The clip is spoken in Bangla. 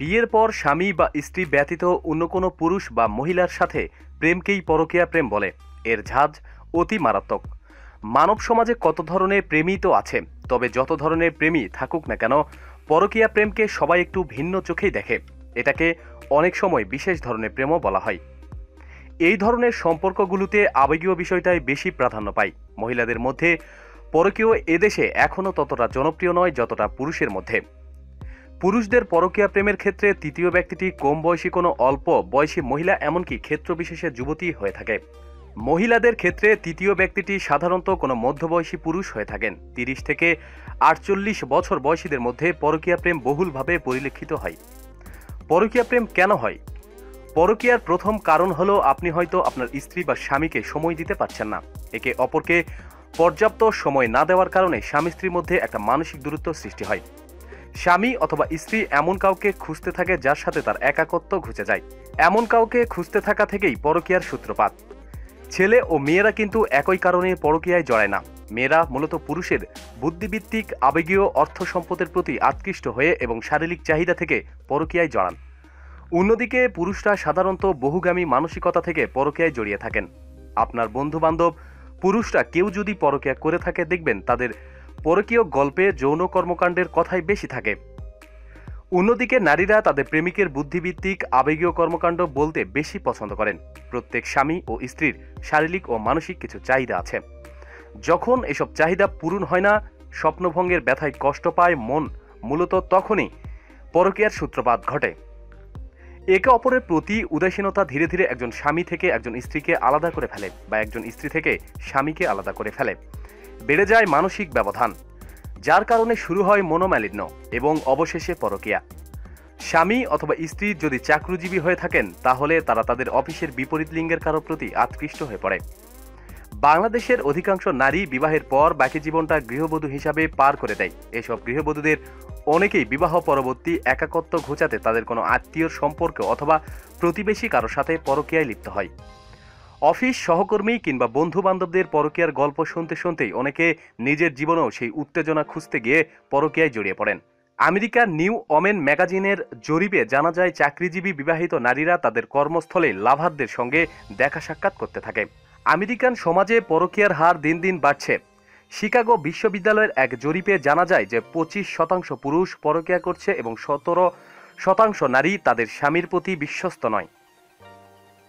বিয়ের পর স্বামী বা স্ত্রী ব্যতীত অন্য কোনো পুরুষ বা মহিলার সাথে প্রেমকেই পরকীয়া প্রেম বলে। এর ঝাঁজ অতি মারাত্মক। মানব সমাজে কত ধরনের প্রেমই তো আছে, তবে যত ধরনের প্রেমই থাকুক না কেন, পরকীয়া প্রেমকে সবাই একটু ভিন্ন চোখেই দেখে। এটাকে অনেক সময় বিশেষ ধরনের প্রেমও বলা হয়। এই ধরনের সম্পর্কগুলোতে আবেগীয় বিষয়টাই বেশি প্রাধান্য পায়। মহিলাদের মধ্যে পরকীয় এদেশে এখনও ততটা জনপ্রিয় নয় যতটা পুরুষের মধ্যে। পুরুষদের পরকীয়া প্রেমের ক্ষেত্রে তৃতীয় ব্যক্তিটি কম বয়সী কোনো অল্প বয়সী মহিলা, এমনকি ক্ষেত্রবিশেষে যুবতী হয়ে থাকে। মহিলাদের ক্ষেত্রে তৃতীয় ব্যক্তিটি সাধারণত কোনো মধ্যবয়সী পুরুষ হয়ে থাকেন। তিরিশ থেকে আটচল্লিশ বছর বয়সীদের মধ্যে পরকীয়া প্রেম বহুলভাবে পরিলক্ষিত হয়। পরকীয়া প্রেম কেন হয়? পরকীয়ার প্রথম কারণ হলো আপনি হয়তো আপনার স্ত্রী বা স্বামীকে সময় দিতে পারছেন না। একে অপরকে পর্যাপ্ত সময় না দেওয়ার কারণে স্বামী স্ত্রীর মধ্যে একটা মানসিক দূরত্ব সৃষ্টি হয়। স্বামী অথবা স্ত্রী এমন কাউকে খুঁজতে থাকে যার সাথে তার একাকত্ব ঘুচে যায়। এমন কাউকে খুঁজতে থাকা থেকেই পরকীয়ার সূত্রপাত। ছেলে ও মেয়েরা কিন্তু একই কারণে পরকীয়ায় জড়ায় না। মেয়েরা মূলত পুরুষের বুদ্ধিভিত্তিক আবেগীয়, অর্থ সম্পদের প্রতি আকৃষ্ট হয়ে এবং শারীরিক চাহিদা থেকে পরকীয়ায় জড়ান। অন্যদিকে পুরুষরা সাধারণত বহুগামী মানসিকতা থেকে পরকীয়ায় জড়িয়ে থাকেন। আপনার বন্ধু বান্ধব পুরুষরা কেউ যদি পরকীয়া করে থাকে দেখবেন তাদের পরকীয় গল্পে যৌন কর্মকাণ্ডের কথাই বেশি থাকে। অন্যদিকে নারীরা তাদের প্রেমিকের বুদ্ধিভিত্তিক আবেগীয় কর্মকাণ্ড বলতে বেশি পছন্দ করেন। প্রত্যেক স্বামী ও স্ত্রীর শারীরিক ও মানসিক কিছু চাহিদা আছে। যখন এসব চাহিদা পূরণ হয় না, স্বপ্নভঙ্গের ব্যথায় কষ্ট পায় মন, মূলত তখনই পরকীয়ার সূত্রপাত ঘটে। একে অপরের প্রতি উদাসীনতা ধীরে ধীরে একজন স্বামী থেকে একজন স্ত্রীকে আলাদা করে ফেলে বা একজন স্ত্রী থেকে স্বামীকে আলাদা করে ফেলে। বেড়ে যায় মানসিক ব্যবধান, যার কারণে শুরু হয় মনোমালিন্য এবং অবশেষে পরকীয়া। স্বামী অথবা স্ত্রী যদি চাকরিজীবী হয়ে থাকেন, তাহলে তারা তাদের অফিসের বিপরীত লিঙ্গের কারও প্রতি আকৃষ্ট হয়ে পড়ে। বাংলাদেশের অধিকাংশ নারী বিবাহের পর বাকি জীবনটা গৃহবধূ হিসাবে পার করে দেয়। এসব গৃহবধূদের অনেকেই বিবাহ পরবর্তী একাকত্ব ঘোচাতে তাদের কোনো আত্মীয় সম্পর্ক অথবা প্রতিবেশী কারও সাথে পরকীয়ায় লিপ্ত হয়। অফিস, সহকর্মী কিংবা বন্ধু বান্ধবদের পরকীয়ার গল্প শুনতে শুনতেই অনেকে নিজের জীবনেও সেই উত্তেজনা খুঁজতে গিয়ে পরকীয়ায় জড়িয়ে পড়েন। আমেরিকার নিউ ওমেন ম্যাগাজিনের জরিপে জানা যায়, চাকরিজীবী বিবাহিত নারীরা তাদের কর্মস্থলে লাভারদের সঙ্গে দেখা সাক্ষাৎ করতে থাকে। আমেরিকান সমাজে পরকীয়ার হার দিন দিন বাড়ছে। শিকাগো বিশ্ববিদ্যালয়ের এক জরিপে জানা যায় যে, পঁচিশ শতাংশ পুরুষ পরকীয়া করছে এবং সতেরো শতাংশ নারী তাদের স্বামীর প্রতি বিশ্বস্ত নয়।